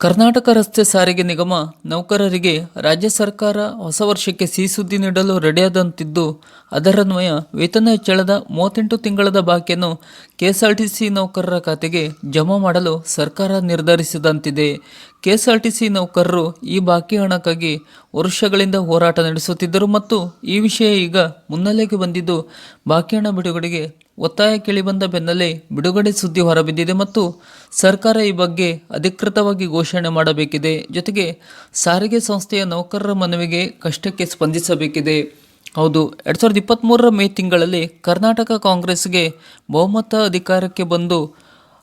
ಕರ್ನಾಟಕ ರಸ್ತೆ ಸಾರಿಗೆ ನಿಗಮ ನೌಕರರಿಗೆ ರಾಜ್ಯ ಸರ್ಕಾರ ಹೊಸ ವರ್ಷಕ್ಕೆ ಸಿಹಿ ಸುದ್ದಿ ನೀಡಲು ರೆಡಿಯಾದಂತಿದ್ದು, ಅದರನ್ವಯ ವೇತನ ಹೆಚ್ಚಳದ ಮೂವತ್ತೆಂಟು ತಿಂಗಳದ ಬಾಕಿಯನ್ನು ಕೆಎಸ್ಆರ್ಟಿಸಿ ನೌಕರರ ಖಾತೆಗೆ ಜಮಾ ಮಾಡಲು ಸರ್ಕಾರ ನಿರ್ಧರಿಸಿದಂತಿದೆ. ಕೆಎಸ್ಆರ್ಟಿಸಿ ನೌಕರರು ಈ ಬಾಕಿ ಹಣಕ್ಕಾಗಿ ವರ್ಷಗಳಿಂದ ಹೋರಾಟ ನಡೆಸುತ್ತಿದ್ದರು ಮತ್ತು ಈ ವಿಷಯ ಈಗ ಮುನ್ನೆಲೆಗೆ ಬಂದಿದ್ದು, ಬಾಕಿ ಹಣ ಬಿಡುಗಡೆಗೆ ಒತ್ತಾಯ ಕೇಳಿಬಂದ ಬೆನ್ನಲ್ಲೇ ಬಿಡುಗಡೆ ಸುದ್ದಿ ಹೊರಬಿದ್ದಿದೆ ಮತ್ತು ಸರ್ಕಾರ ಈ ಬಗ್ಗೆ ಅಧಿಕೃತವಾಗಿ ಘೋಷಣೆ ಮಾಡಬೇಕಿದೆ. ಜೊತೆಗೆ ಸಾರಿಗೆ ಸಂಸ್ಥೆಯ ನೌಕರರ ಮನವಿಗೆ ಕಷ್ಟಕ್ಕೆ ಸ್ಪಂದಿಸಬೇಕಿದೆ. ಹೌದು, ಎರಡು ಸಾವಿರದ ಇಪ್ಪತ್ತ್ಮೂರರ ಮೇ ತಿಂಗಳಲ್ಲಿ ಕರ್ನಾಟಕ ಕಾಂಗ್ರೆಸ್ಗೆ ಬಹುಮತ ಅಧಿಕಾರಕ್ಕೆ ಬಂದು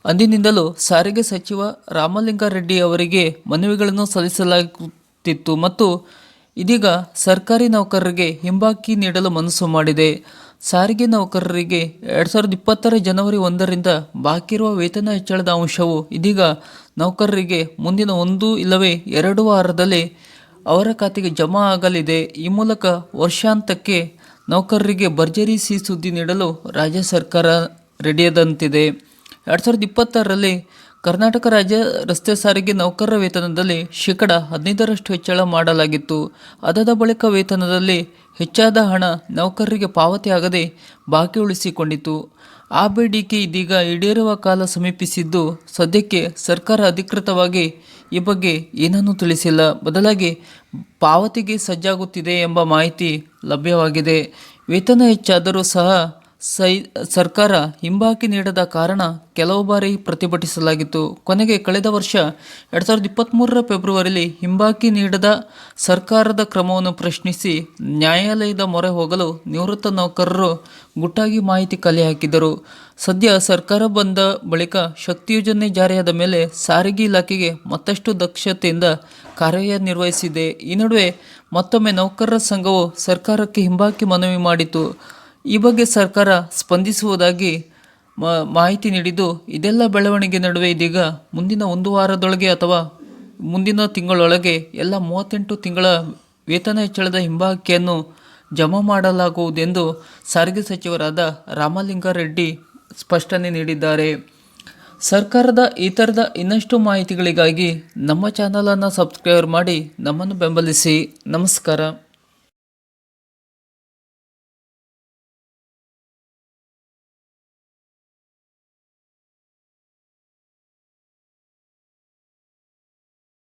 ಅಂದಿನಿಂದಲೂ ಸಾರಿಗೆ ಸಚಿವ ರಾಮಲಿಂಗಾರೆಡ್ಡಿ ಅವರಿಗೆ ಮನವಿಗಳನ್ನು ಸಲ್ಲಿಸಲಾಗುತ್ತಿತ್ತು ಮತ್ತು ಇದೀಗ ಸರ್ಕಾರಿ ನೌಕರರಿಗೆ ಹಿಂಬಾಕಿ ನೀಡಲು ಮನಸ್ಸು ಮಾಡಿದೆ. ಸಾರಿಗೆ ನೌಕರರಿಗೆ ಎರಡು ಸಾವಿರದ ಇಪ್ಪತ್ತರ ಜನವರಿ ಒಂದರಿಂದ ಬಾಕಿರುವ ವೇತನ ಹೆಚ್ಚಳದ ಅಂಶವು ಇದೀಗ ನೌಕರರಿಗೆ ಮುಂದಿನ ಒಂದು ಇಲ್ಲವೇ ಎರಡು ವಾರದಲ್ಲಿ ಅವರ ಖಾತೆಗೆ ಜಮಾ ಆಗಲಿದೆ. ಈ ಮೂಲಕ ವರ್ಷಾಂತಕ್ಕೆ ನೌಕರರಿಗೆ ಭರ್ಜರಿ ಸಿ ಸುದ್ದಿ ನೀಡಲು ರಾಜ್ಯ ಸರ್ಕಾರ ರೆಡಿಯಾದಂತಿದೆ. ಎರಡು ಸಾವಿರದ ಇಪ್ಪತ್ತಾರರಲ್ಲಿ ಕರ್ನಾಟಕ ರಾಜ್ಯ ರಸ್ತೆ ಸಾರಿಗೆ ನೌಕರರ ವೇತನದಲ್ಲಿ ಶೇಕಡ ಹದಿನೈದರಷ್ಟು ಹೆಚ್ಚಳ ಮಾಡಲಾಗಿತ್ತು. ಅದಾದ ಬಳಿಕ ವೇತನದಲ್ಲಿ ಹೆಚ್ಚಾದ ಹಣ ನೌಕರರಿಗೆ ಪಾವತಿಯಾಗದೆ ಬಾಕಿ ಉಳಿಸಿಕೊಂಡಿತು ಆ ಬೇಡಿಕೆ ಇದೀಗ ಈಡೇರುವ ಕಾಲ ಸಮೀಪಿಸಿದ್ದು ಸದ್ಯಕ್ಕೆ ಸರ್ಕಾರ ಅಧಿಕೃತವಾಗಿ ಈ ಬಗ್ಗೆ ಏನನ್ನೂ ತಿಳಿಸಿಲ್ಲ. ಬದಲಾಗಿ ಪಾವತಿಗೆ ಸಜ್ಜಾಗುತ್ತಿದೆ ಎಂಬ ಮಾಹಿತಿ ಲಭ್ಯವಾಗಿದೆ. ವೇತನ ಹೆಚ್ಚಾದರೂ ಸಹ ಸೈ, ಸರ್ಕಾರ ಹಿಂಬಾಕಿ ನೀಡದ ಕಾರಣ ಕೆಲವು ಬಾರಿ ಪ್ರತಿಭಟಿಸಲಾಗಿತ್ತು. ಕೊನೆಗೆ ಕಳೆದ ವರ್ಷ ಎರಡು ಸಾವಿರದ ಇಪ್ಪತ್ತ್ಮೂರರ ಫೆಬ್ರವರಿಯಲ್ಲಿ ಹಿಂಬಾಕಿ ನೀಡದ ಸರ್ಕಾರದ ಕ್ರಮವನ್ನು ಪ್ರಶ್ನಿಸಿ ನ್ಯಾಯಾಲಯದ ಮೊರೆ ಹೋಗಲು ನಿವೃತ್ತ ನೌಕರರು ಗುಟ್ಟಾಗಿ ಮಾಹಿತಿ ಕಲೆ ಹಾಕಿದರು. ಸದ್ಯ ಸರ್ಕಾರ ಬಂದ ಬಳಿಕ ಶಕ್ತಿ ಯೋಜನೆ ಜಾರಿಯಾದ ಮೇಲೆ ಸಾರಿಗೆ ಇಲಾಖೆಗೆ ಮತ್ತಷ್ಟು ದಕ್ಷತೆಯಿಂದ ಕಾರ್ಯನಿರ್ವಹಿಸಿದೆ. ಈ ನಡುವೆ ಮತ್ತೊಮ್ಮೆ ನೌಕರರ ಸಂಘವು ಸರ್ಕಾರಕ್ಕೆ ಹಿಂಬಾಕಿ ಮನವಿ ಮಾಡಿತು ಈ ಬಗ್ಗೆ ಸರ್ಕಾರ ಸ್ಪಂದಿಸುವುದಾಗಿ ಮಾಹಿತಿ ನೀಡಿದ್ದು, ಇದೆಲ್ಲ ಬೆಳವಣಿಗೆ ನಡುವೆ ಇದೀಗ ಮುಂದಿನ ಒಂದು ವಾರದೊಳಗೆ ಅಥವಾ ಮುಂದಿನ ತಿಂಗಳೊಳಗೆ ಎಲ್ಲ ಮೂವತ್ತೆಂಟು ತಿಂಗಳ ವೇತನ ಹೆಚ್ಚಳದ ಹಿಂಬಾಕಿಯನ್ನು ಜಮಾ ಮಾಡಲಾಗುವುದೆಂದು ಸಾರಿಗೆ ಸಚಿವರಾದ ರಾಮಲಿಂಗಾರೆಡ್ಡಿ ಸ್ಪಷ್ಟನೆ ನೀಡಿದ್ದಾರೆ. ಸರ್ಕಾರದ ಈ ಥರದ ಇನ್ನಷ್ಟು ಮಾಹಿತಿಗಳಿಗಾಗಿ ನಮ್ಮ ಚಾನಲನ್ನು ಸಬ್ಸ್ಕ್ರೈಬ್ ಮಾಡಿ ನಮ್ಮನ್ನು ಬೆಂಬಲಿಸಿ. ನಮಸ್ಕಾರ.